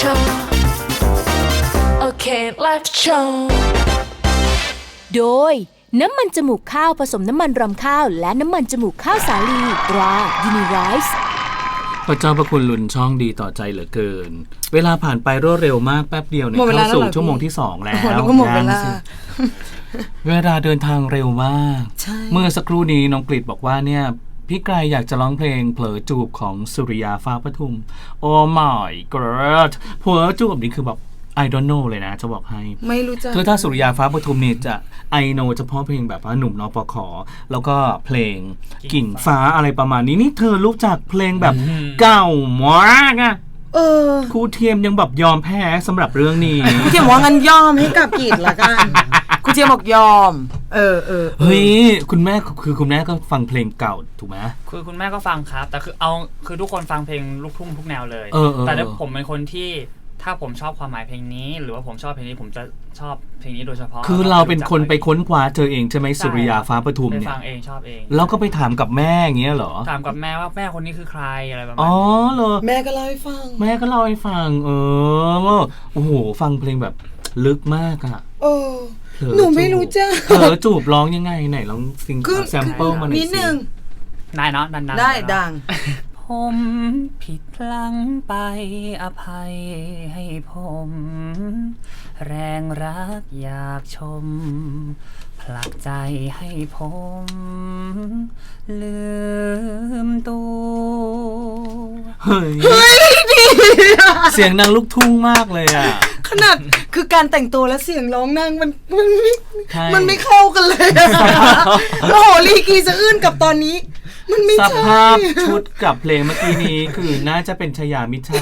show. Okay, let's show. โดย น้ำมันจมูกข้าวผสมน้ำมันรำข้าว และน้ำมันจมูกข้าวสาลีตรา Unirise พระเจ้าพระคุณลุนช่องดีต่อใจเหลือเกิน เวลาผ่านไปรวดเร็วมากแป๊บเดียวเนี่ยหมดเวลาเข้าสู่แล้วเหรอชั่วโมงพี่ที่สองแล้วโอ้โหนึกว่าหมดเวลายังสิเวลาเดินทางเร็วมาก ใช่ เมื่อสักครู่นี้น้องกฤษบอกว่าเนี่ย พี่ไกรอยากจะร้องเพลงเผลอจูบของสุริยาฟ้าปทุม โอ้ my god เผลอจูบนี่คือแบบ I don't know เลยนะ จะบอกให้ ไม่รู้จักคือถ้าสุริยาฟ้าปทุมนี่จะไอโนเฉพาะเพลงแบบว่าหนุ่มนปขอ แล้วก็เพลงกิ่งฟ้าอะไรประมาณนี้นี่เธอรู้จักเพลงแบบเก่ามากอะเออครูเทียมยังแบบยอมแพ้สำหรับเรื่องนี้คุณเทียมบอกว่างั้นยอมให้กับกีดละกันคุณ เทียมบอกยอม เออเออออเฮ้ยคุณแม่คือคุณแม่ก็ฟังเพลงเก่าถูกไหม คือคุณแม่ก็ฟังครับ แต่คือเอาคือทุกคนฟังเพลงลูกทุ่งทุกแนวเลย เออเออ แต่ถ้าเออผมเป็นคนที่ถ้าผมชอบความหมายเพลงนี้ หรือว่าผมชอบเพลงนี้ผมจะชอบเพลงนี้โดยเฉพาะคือเราเป็นคนไปค้นคว้าเจอเองใช่ไหมใช่สุริยาฟ้าปทุมไปเนี่ยฟังเองชอบเอง แล้วก็ไปถามกับแม่อย่างเงี้ยเหรอ ถามกับแม่ว่าแม่คนนี้คือใครอะไรประมาอ๋ณอนี้เหรอแม่ก็เล่าให้ฟัง แม่ก็เล่าให้ฟัง เออโอ้โหฟังเพลงแบบลึกมากอะ เออเผลอหนูไม่รู้จักเผลอจูบร้องยังไงไหนลองซิงคือแซมเปิลมาหน่อยนิดสินึงนายเนาะดันๆได้เนาะ ดัง ผมผิดพลั้งไปอภัยให้ผม แรงรักอยากชม ผลักใจให้ผม ลืมตัว เฮ้ยเสียงนางลูกทุ่งมากเลยอะ ขนาดคือการแต่งตัวและเสียงร้องนางมันมันไม่ใช่ มันไม่เข้ากันเลยอะโอ้โหลีกีสะอื้นกับตอนนี้ มันไม่สใช่ ภาพชุดกับเพลงเมื่อกี้นี้คือน่าจะเป็นชยามิตรชัย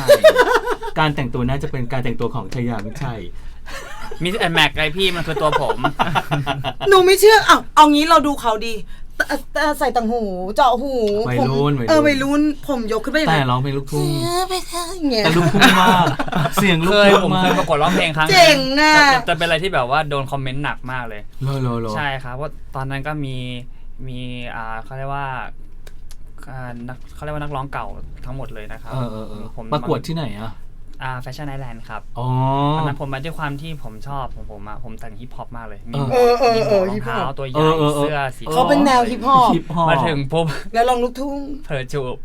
การแต่งตัวน่าจะเป็นการแต่งตัวของชยามิตรชัย มิสแอนแม็กไอพี่มันคือตัวผม หนูไม่เชื่ออะเอางี้เราดูเขาดี ตะตะใส่ต่างหู เจาะหูวัยผมรุ่นวัยรุ่น เออวัยรุ่นผมยกขึ้นไปอย่างแต่นั้นร้องเพลงลูกทุ่งเออไปทางอย่างเงี้ยแต่ลูกทุ่งมากเสียงลูเคกยทุ่ผมงมาเคยกประกวดร้องเพลงครั้งหนึ่เจ๋งอะแต่แต่เป็นอะไรที่แบบว่าโดนคอมเมนต์หนักมากเลยโลโลโลใช่ครับว่าตอนนั้นก็มีมีอ่าเขาเรียกว่าอ่านักเขาเรียกว่านักร้องเก่าทั้งหมดเลยนะครับเออเออเออผมประกวดที่ไหนอะ อ่าแฟชั่นไอแลนด์ครับอ๋อ ตอนนั้นผมมาด้วยความที่ผมชอบของผมอะผมแต่งฮิปฮอปมากเลย มีเออเออเออมีหมวกรองเท้าฮิปฮอปตัวใหเอญ่อเออเออ เสื้อสีเขาเป็นแนวฮิปฮอป ฮิปฮอป มาถึงปุ๊บ แล้วลองลูกทุ่ง เผลอจูบ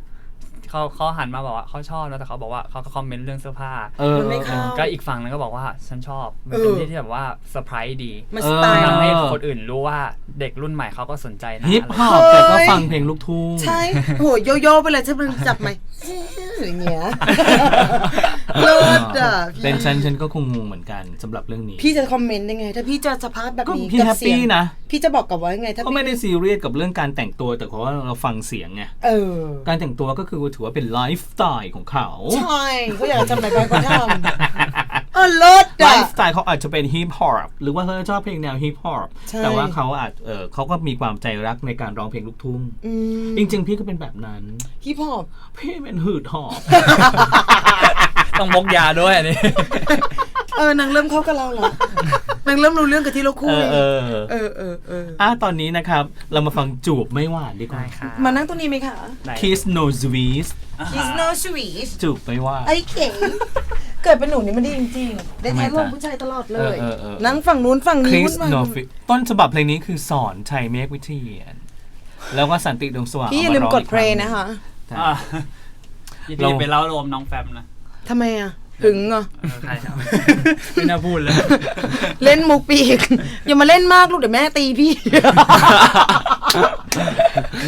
เขาเขาหันมาบอกว่าเขาชอบนะแต่เขาบอกว่าเขาก็คอมเมนต์เรื่องเสื้อผ้าเออ มันไม่เข้า ก็อีกฝั่งนึงก็บอกว่าฉันชอบ มันเออเป็นที่ที่แบบว่าเซอร์ไพรส์ดีมันเอสอไตล์ทำให้เออคนอื่นรู้ว่าเด็กรุ่นใหม่เขาก็สนใจนะฮิปฮอปเฮ้ยแต่ก็ฟังเพลงลูกทุ่ง ใช่โหโยโย่ไปเลยถ้ามันจับไหมอย่างเงี้ยเลิศอะพี่เป็นฉันฉันก็คงงงเหมือนกันสำหรับเรื่องนี้ พี่จะคอมเมนต์ยังไง ถ้าพี่เจอสภาพแบบก็นี้พี่กับแฮปเสีปี้ยงนะ พี่จะบอกกับว่ายังไง ถ้าก็พี่ไม่ได้ซีเรียสกับเรื่องการแต่งตัวแต่เพราะว่าเราฟังเสียงไง เออ การแต่งตัวก็คือถือว่าเป็นไลฟ์สไตล์ของเขาใช่เขาอยากจะทำอะไรไปก็ทำเออเลิศไลอะฟ์สไตล์เขาอาจจะเป็นฮิปฮอปหรือว่าเขาชอบเพลงแนวฮิปฮอปใช่ แต่ว่าเขาอาจเออเขาก็มีความใจรักในการร้องเพลงลูกทุ่งอืมจริงๆพี่ก็เป็นแบบนั้น ฮิปฮอปพี่เป็นหืดหอบ ต้องมกยาด้วยอันนี้ เออนางเริ่มเข้ากับเราแล้วนางเริ่มรู้เรื่องกับที่เราคุเอยอเออ เออเออเอออะตอนนี้นะครับ เรามาฟังจูบไม่หวานดีกว่า ได้ค่ะมานั่งตรงนี้ไหมคะ ได้ Kiss No Sweet Kiss no sweet จูบไม่หวาน ไอ้เก๋งเกิดเป็นหนูนี่มันดีจริงๆ ได้ทำไมแท้ลจ๊ะมผู้ชายตลอดเลเออยเออเออ นั่งฝั่งนู้นฝั่งนี้ Kiss วุ่นวาย No Fit ต้นฉบับเพลงนี้คือสอนชัยเมฆวิเทียน แล้วก็สันติดวงสว่างพี่อย่าลืมกดเพลงนะคะใช่อะยินเราดีไปเล่ารวมน้องแฟมนะทำไมอะ หึงเหรอเออใครครับ ไม่น่าพูดเลย เล่นมุกปีก อย่ามาเล่นมากลูกเดี๋ยวแม่ตีพี่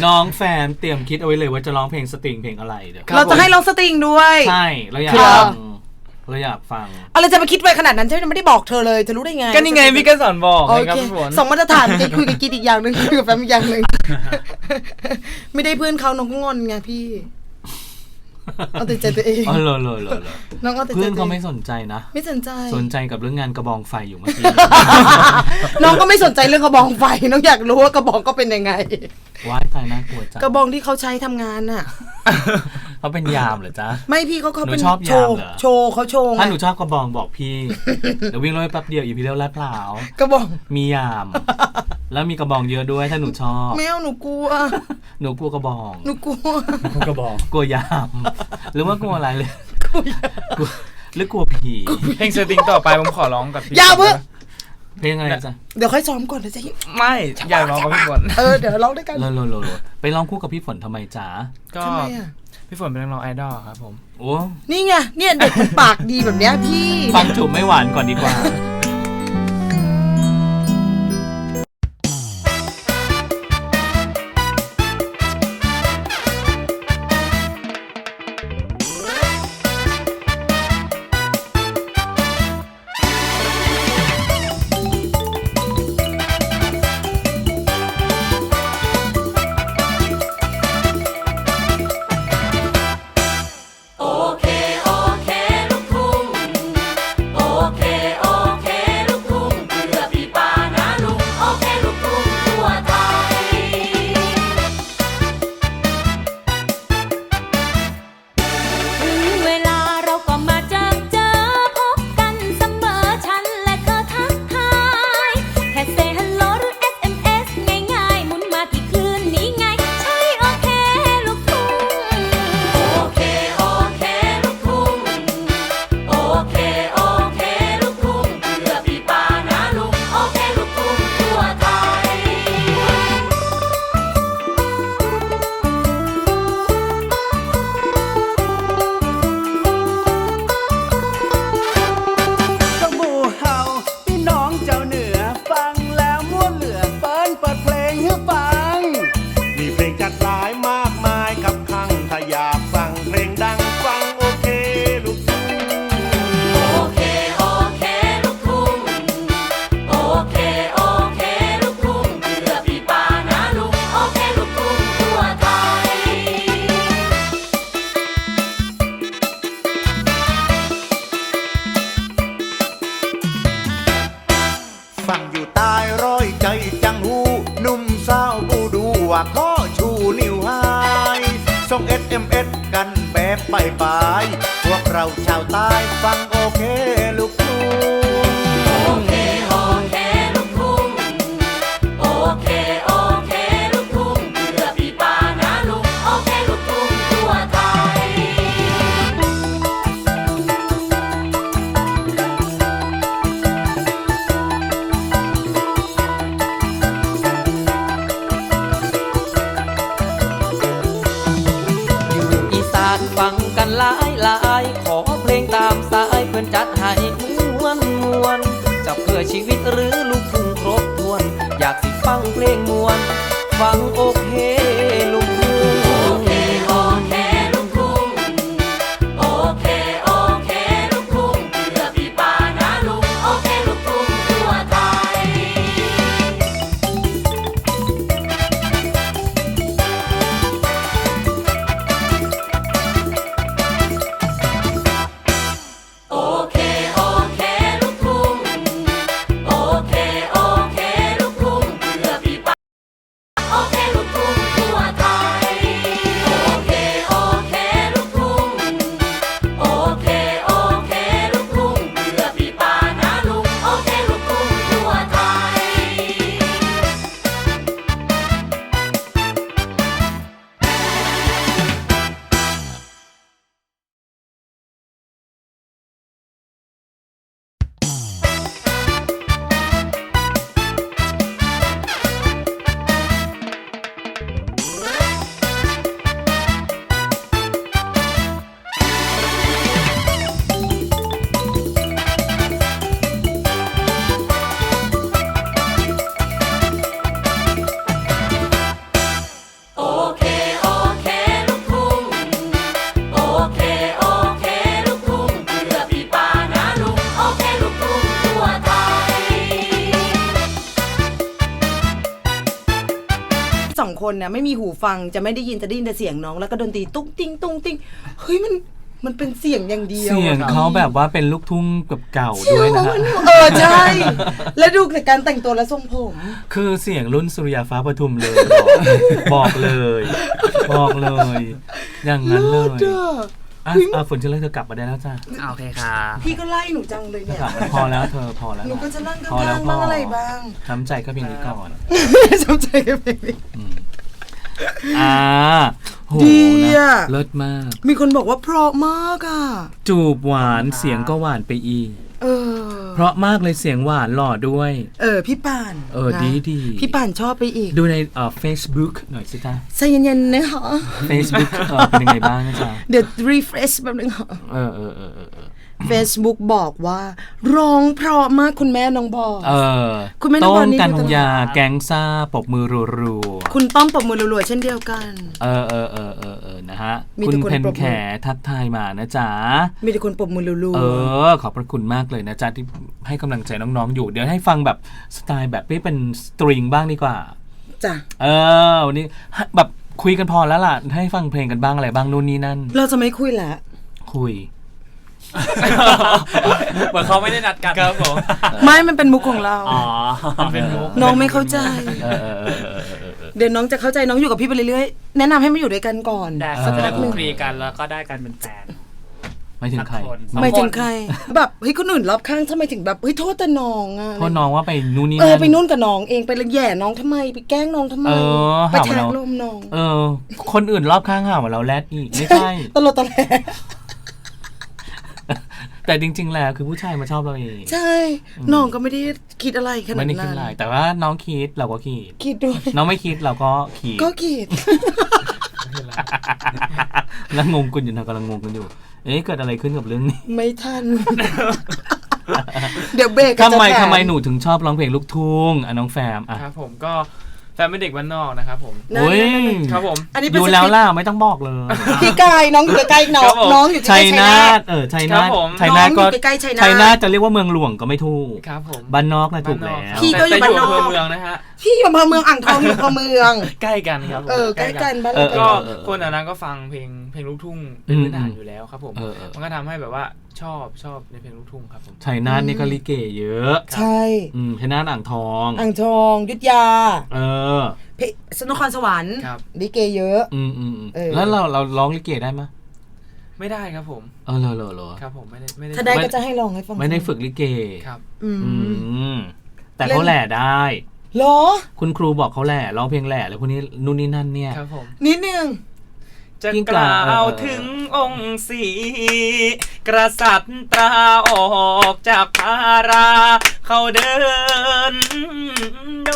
น้องแฟนเตรียมคิดเอาไว้เลยว่าจะร้องเพลงสตริงเพลงอะไรเดี๋ยวเราจะให้ร้องสตริงด้วย ใช่เราอยากครับฟังเราอยากฟัง อะไรจะไปคิดไว้ขนาดนั้นใช่ไหมไม่ได้บอกเธอเลยเธอรู้ได้ไงก็นี่ไงพี่ก็สอนบอกโอไงครับเคพี่ฝนสองมาตรฐานจะคุยกับกิ๊ดอีกอย่างหนึ่งคุยกับแฟมอีกอย่างหนึ่ง ไม่ได้เพื่อนเขาน้องก็งอนไงพี่ เอาแต่ใจตัวเองอ๋อเลยเลยเลยเลยน้องเอาแต่ใจเพื่อนตัวเขาเอไม่งสนใจนะ ไม่สนใจ สนใจกับเรื่องงานกระบองไฟอยู่เมื่อกี้ น้องก็ไม่สนใจเรื่องกระบองไฟ น้องอยากรู้ว่ากระบองก็เป็นยังไง ว้ายตายน่ากลัวจังกระบองที่เขาใช้ทำงานน่ะ เขาเป็นยามเหรอจ๊ะ ไม่พี่เขาเขาเป็นหนูชอบโชว์ยามเหรอ โชว์เขาโชว์ไงถ้าหนูชอบกระบองบอกพี่ เดี๋ยววิ่งรถไปแป๊บเดียวอยู่พี่เลี้ยวลาดพร้าว กระบอง มียาม แล้วมีกระบองเยอะด้วยถ้าหนูชอบ แมวหนูกลัว หนูกลัวกระบอง หนูกลัวกระบอก กลัวยาม หรือว่ากลัวอะไรเลยกลัวหรือกลัวผีเพลงสตริงต่อไปผมขอร้องกับพี่อย่าฝนเพิ่งได้ปะเพลงอะไรจ๊ะเดี๋ยวค่อยซ้อมก่อนนะจ๊ะไม่อยากร้องกับพี่ฝนเออเดี๋ยวร้องด้วยกันโลโลโลโลไปร้องคู่กับพี่ฝนทำไมจ๊ะก็ทำไมอะพี่ฝนเป็นนักร้องไอดอลครับผม โอ้นี่ไงเนี่ยเด็กมันปากดีแบบเนี้ยพี่ ฟังจูบไม่หวานก่อนดีกว่า คนเนี่ยไม่มีหูฟังจะไม่ได้ยินจะได้ยินแต่เสียงน้องแล้วก็ดนตรีตุ้งติ้งตุ้งติ้งเฮ้ยมันมันเป็นเสียงอย่างเดียวเสียงอะเขาแบบว่าเป็นลูกทุ่งแบบเก่าเสียด้วยงนะเขาฮะมันเออใช่ แล้วดูแต่การแต่งตัวและทรงผม คือเสียงรุ่นสุริยาฟ้าปทุมเลย บอกบอกเลย บอกเลย อย่างนั้นเลยเด้ออะอะฝนจะเลิกเธอกลับมาได้แล้วจ้ะอ่าโอเคครับพี่ก็ไล่หนูจังเลยเนี่ยกลับมาพอแล้วเธอพอแล้วหนูก็จะนั่งพอแล้วข้างๆบ้างอะไรบ้างทำใจก็เพียงนี้ก่อนจำใจกันไปอืม อ่าโหดีนะอะ เลิศมาก มีคนบอกว่าเพราะมากอะ จูบหวานเสียงก็หวานไปอีก เออ เพราะมากเลยเสียงหวานหล่อด้วย เออ พี่ป่านเออนะดีดี พี่ป่านชอบไปอีก ดูในเอ่อ Facebook หน่อยสิจ๊ะใจเย็นๆนะคะ Facebook เออเป็นยังไงบ้างนะจ๊ะเดี๋ยว refresh แบบนึงค่ะเออเออเออเออเออ Facebook บอกว่าร้องเพราะมากคุณแม่น้องบอลเออคุณแม่นครต้มนี่กันดูตลอดยาแก๊งซ่าปรบมือรัวๆคุณต้อมปรบมือรัวๆเช่นเดียวกัน เออเออเออเออเออนะฮะมีคุณแต่คนเพนปรบมือแขทักทายมานะจ๊ะมีแต่คนปรบมือรัวเออ ขอบพระคุณมากเลยนะจ๊ะที่ให้กำลังใจน้องๆอยู่ เดี๋ยวให้ฟังแบบสไตล์แบบไม่เป็นสตริงบ้างดีกว่าๆจ้ะเออวันนี้แบบคุยกันพอแล้วล่ะให้ฟังเพลงกันบ้างอะไรบ้างนู่นนี่นั่น เราจะไม่คุยแล้วคุย เหมือนเขาไม่ได้นัดกันครับผมไม่มันเป็นมุกของเรา อ๋อเป็นมุกน้องไม่เข้าใจเออเออเออเออเออเออเดี๋ยวน้องจะเข้าใจน้องอยู่กับพี่ไปเรื่อยๆ แนะนำให้มาอยู่ด้วยกันก่อนได้เออเขาจะได้คุยกันแล้วก็ได้กันเป็นแฟน ไม่ถึงใครสักคน ไม่ถึงใคร แบบเฮ้ยคนอื่นรอบข้างทำไมถึงแบบเฮ้ยโทษแต่น้องอะโทษน้องว่าไปนู่นนี่เออนั่น ไปนู่นกับน้องเองไปละแย่น้องทำไม ไปแกล้งน้องทำไม เออไปหาว่าแทงเรา ลมน้องเออ คนอื่นรอบข้างหาว่าเราแรดอีกไม่ใช่ ตลกตะแหล แต่จริง ๆ แล้วคือผู้ชายมาชอบเราเองใช่ น้องก็ไม่ได้คิดอะไรขนาไม่ดได้คิดนั้นอะไรแต่ว่าน้องคิดเราก็คิด คิดด้วย น้องไม่คิดเราก็คิดก็คิด แล้วงงกันอยู่นะกำลังงงกันอยู่ เอ๊ะเกิดอะไรขึ้นกับเรื่องนี้ไม่ทัน เดี๋ยวเบรกกันทำไมจะแถ ทำไมหนูถึงชอบร้องเพลงลูกทุ่งอะน้องแฟมอะ ครับผมก็ แฟนเป็นเด็กบ้านนอกนะครับผม นั่นโอ้ยๆครับผม อันนี้อเป็นยู่สแล้วคริปต์ล่ะไม่ต้องบอกเลยพี่กายน้องอยู่ใกล้ๆน้อครังบผม น้องอยู่ใกชัล้ยๆชัยนานาทท เออชัยครันาบทผม ชัยนาทก็น้องอยู่ใกล้ๆชัยนาท ชัยนาทจะเรียกว่าเมืองหลวงก็ไม่ถูกครับผมบ้านนอกนะถูกบ้านนแล้อกวพี่ก็อยู่แต่บ้านนอกอำเภอเมืองนะฮะ พี่อยู่อำเภอเมืองอ่างทองอยู่อำเภอเมือง ใกล้กันครับผมเออใกล้กันบ้านเอเราอก็เออคนอันนั้นก็ฟังเพลงเพลงลูกทุ่งเป็นพื้นฐานอยู่แล้วครับผม เออเออ มันก็ทำให้แบบว่า ชอบชอบในเพลงลูกทุ่งครับผมชัยนาทนี่ก็ลิเกเยอะใช่อืมชัยนาทอ่างทอง อ่างทองยุทธยา เออเพชรนครสวรรค์ครับ ลิเกเยอะ อืมอืมอืมเออ แล้วเราเราร้องลิเกได้ไหมยไม่ได้ครับผมเออเหรอเหรอเหรอครับผมไม่ได้ไม่ได้ถ้าได้ไม่ก็จะให้ลองให้ฟังไม่ได้ฝึกลิเกครับ อืม อืมแต่เขาแหล่ได้ เหรอ คุณครูบอกเขาแหล่ร้องเพลงแหล่แล้วพวกนี้นู่นนี่นั่นเนี่ย ครับผมนิดนึง จะกล่าวถึงองค์สีกษัตริย์ตราออกจากพารา เขาเดินด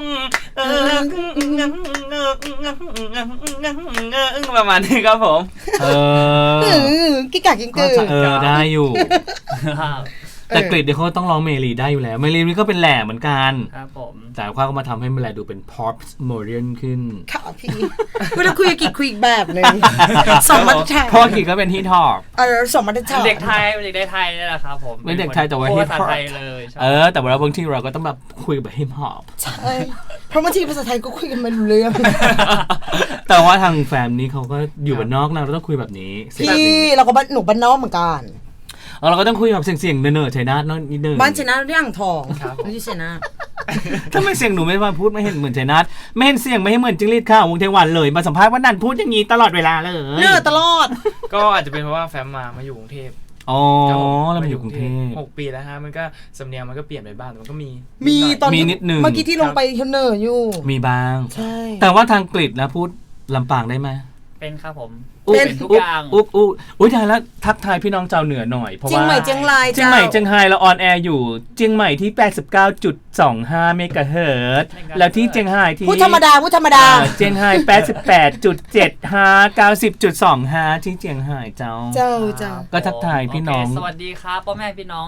งเออประมาณนี้ครับผม เออกิกกากิงกือเออได้อยู่ แต่กรีดเดี๋ยวเขาต้องร้องเมลีได้อยู่แล้ว เมลีนี่ก็เป็นแหล่เหมือนกันครับผม แต่ว่าก็มาทำให้เมลีดูเป็น pop modern ขึ้นค่ะพี่เวลาคุยกับกิ๊กคุยอีกแบบหนึ่งสองมาตรฐานเพราะว่ากรีดก็เป็นที่ทอป เออสองมาตรฐานเด็กไทยเป็นเด็กไทยนี่แหละครับผมเป็นเด็กไทยแต่ว่าพูด hip ภา hop ษาไทยเลยใช่เออ แต่ว่าบางทีเราก็ต้องแบบคุยแบบ hip hop ใช่เพราะบางทีภาษาไทยก็คุยกันไม่รู้เรื่อง แต่ว่าทางแฟมนี้เขาก็อยู่บ้านนอกนะเราต้องคุยแบบนี้เสียงแบบพี่นี้เราก็บ้านหนูบ้านนอกเหมือนกัน เออเราก็ต้องคุยแบบเสียงๆเนิร์ดๆชัยนาทนิดนึงบ้านชนะเรื่องอ่างทองครับผม ไม่ใช่ชนะทำไมเสียงหนูไม่มาพูดไม่เห็นเหมือนชัยนาทไม่เห็นเสียงไม่ให้เหมือนจิงลีดข้าววงเทวันเลย มาสัมภาษณ์ว่านันพูดอย่างนี้ตลอดเวลาเลยเนื้อตลอด ก็อาจจะเป็นเพราะว่าแฟมมามาอยู่กรุงเทพอ๋อครับผมเรามาอยู่กรุงเทพ หกปีแล้วฮะมันก็สำเนียงมันก็เปลี่ยนไปบ้างแต่มันก็มีมีหย ตอนมีที่นิดนึง เมื่อกี้ที่ลงไปเทนเนอร์อยู่ มีบ้าง ใช่แต่ว่าทางกฤษนะพูดลำปางได้ไหมเป็นครับผม อุ๊บเป็นทุกอย่าง อุ๊บอุ๊บอุ้ยทายแล้วทักทายพี่น้องชาวเหนือหน่อยเพราะเจียงว่า ใหม่เจียงรายเจียงใหม่เจียงไฮ้เราออนแอร์อยู่เจียงใหม่ที่ 89.25 เมกะเฮิรตซ์แล้วที่เจียงไฮ้ที่พูดธรรมดาพูดธรรมดา เอ่อเจียงไฮ้88.75 90.25 ที่เจียงไฮ้เจ้า เจ้าเจ้า ก็ทักทายพี่น้อง โเคสวัสดีครับพ่อแม่พี่น้อง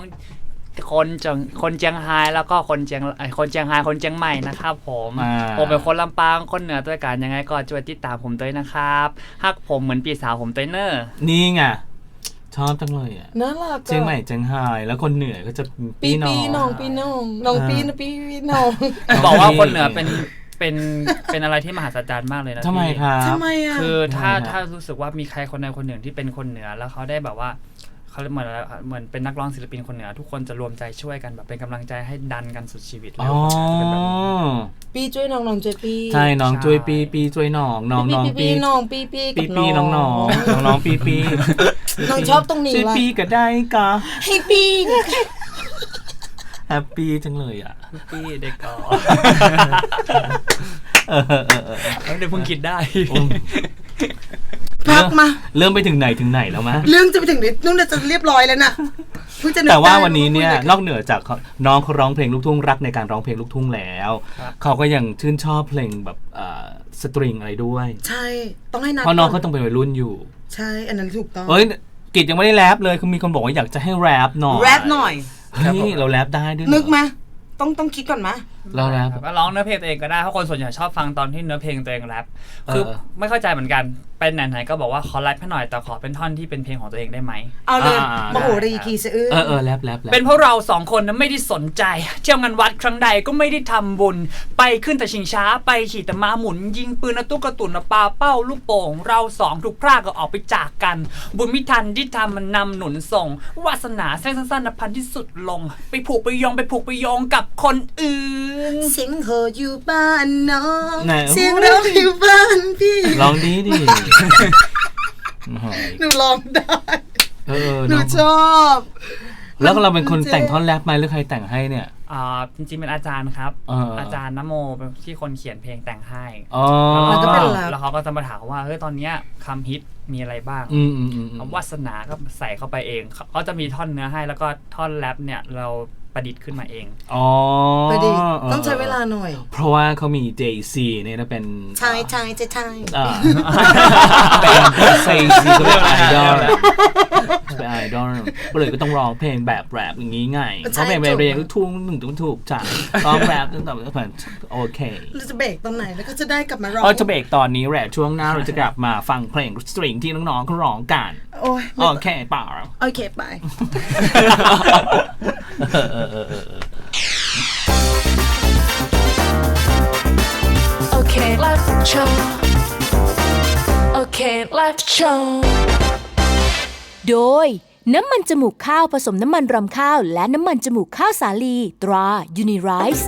คนเจียงคนเจียงไฮ้แล้วก็คนเจียงไอ้คนเจียงไฮ้คนเจียงใหม่นะครับผมอ่า ผมเป็นคนลำปางคนเหนือด้วยกันยังไงก็ช่วยติดตามผมด้วยนะครับฮักผมเหมือนปีสาวผมตัวเนอร์นี่ไงชอบจังเลยอะน่ารักอะเจียงใหม่เจียงไฮ้แล้วคนเหนือก็จะปีพี่น้ปีองน้องปีน้องน้องปีนะปีปีน้องบอกว่าคนเหนือเป็นเป็นเป็นอะไรที่มหัศจรรย์มากเลยนะทำไมพี่ ครับ ทำไมอะ คือถ้าทำไมฮะ ถ้ารู้สึกว่ามีใครคนใดคนหนึ่งที่เป็นคนเหนือแล้วเขาได้แบบว่า เขาเรียกเหมือนอะไรเหมือนเป็นนักร้องศิลปินคนเหนือ ทุกคนจะรวมใจช่วยกันแบบเป็นกำลังใจให้ดันกันสุดชีวิตเลอ๋ยอจะเป็นแบบนี้ ปีช่วยน้องน้องช่วยปีใช่น้องใช่จุยปีปีจุยน้องน้องน้องปีปีปีน้องปีปีกัปีบปีน้องน้องน้องน้องปีปีน้องชอบตรงนี้จุยว่ะปีก็ได้ก็ให้ปีแฮปปี้จังเลยอะพี่เด็กก่อเออเออเออเออแล้วเดี๋ยวเพิ่งคิดได้ อืม พักมา เริ่มไปถึงไหนถึงไหนแล้วมะ เรื่องจะไปถึงนี้นุ่นจะเรียบร้อยแล้วน่ะเพิ่งจะนึกแต่ว่าได้วันนี้เนี่ยคุนอกเหนือจากเขาน้องเขาร้องเพลงลูกทุ่งรักในการร้องเพลงลูกทุ่งแล้ว เขาก็ยังชื่นชอบเพลงแบบเอ่อสตริงอะไรด้วย ใช่ ต้องให้นัดเพราะน้องก่เขาต้องเป็นวัยรุ่นอยู่ ใช่ อันนั้นถูกต้องเอ้ยกิจยังไม่ได้แรปเลยคือมีคนบอกว่าอยากจะให้แรปหน่อยแรปหน่อย เฮ้ยเราแรปได้ด้วยเหรอ นึกมาต้องต้องคิดก่อนมา เราแรปครับก็ร้องเนื้อเพลงตัวเองก็ได้เพราะคนส่วนใหญ่ชอบฟังตอนที่เนื้อเพลงตัวเองแรปคือเออ ไม่เข้าใจเหมือนกันเป็นไหนๆก็บอกว่าขอแรปให้หน่อยแต่ขอเป็นท่อนที่เป็นเพลงของตัวเองได้ไหม เอาเลยอ่าๆมโหรีคีสะอื้อเออเออแรปแรปแรป เป็นเพราะเราสองคนนั้นไม่ได้สนใจ เที่ยวงานวัดครั้งใดก็ไม่ได้ทำบุญ ไปขึ้นแต่ชิงช้าไปขี่แต่ม้าหมุน ยิงปืนนะตุ๊กกระตุนนะปาเป้าลูกโป่ง เราสองถูกพรากก็ออกไปจากกัน บุญมิทันที่ทำมันนำหนุนส่ง วาสนาแส้สั้นๆนะพันที่สุดลง ไปผูกไปโยงไปผูกไปโยงกับคนอื่นเสียงโหอยู่บ้านน้องไหน เสียงร้องอยู่บ้านพี่ลองดีดิโอ้โหหนูร้องได้เออหนูเนาะชอบ แล้วเราเป็นคนเจ๊แต่งท่อนแรปไหมหรือใครแต่งให้เนี่ย อ่าจริงๆเป็นอาจารย์ครับ เอออ อาจารย์นโมเป็นที่คนเขียนเพลงแต่งให้อ๋อแล้วก็เป็นแรป แล้วเขาก็จะมาถามว่าเฮ้ยตอนเนี้ยคำฮิตมีอะไรบ้างอืมอืมอืมอืมเอาวาสนาก็ใส่เข้าไปเองเขาเขาจะมีท่อนเนื้อให้แล้วก็ท่อนแรปเนี่ยเรา ประดิษฐ์ขึ้นมาเอง อ๋อไปดิต้องใช้เวลาหน่อย เพราะว่าเขามี JC เนี่ยนะเป็นใช่ใช่จะใช่อ่าเป็นเซซีก็เป็นไอดอลเป็นไอดอลก็เลยก็ต้องร้องเพลงแบบแรปอย่างนี้ไงใช่เพราะเพลงแบบเรียนถูลูกกทุ่งหนึ่งต้องถูกจ้ะร้องแรปต้องแบบเหมือนโอเคเราจะเบรกตอนไหนแล้วก็จะได้กลับมาร้องเราจะเบรกตอนนี้แหละช่วงหน้าเราจะกลับมาฟังเพลงสตริงที่น้องๆเขาร้องกันโอ้ยโอเคเปล่าโอเคไป โอเออเออเออ Okay, let's show. Okay, let's show. โดย น้ำมันจมูกข้าวผสมน้ำมันรำข้าว และน้ำมันจมูกข้าวสาลี ตรา Unirize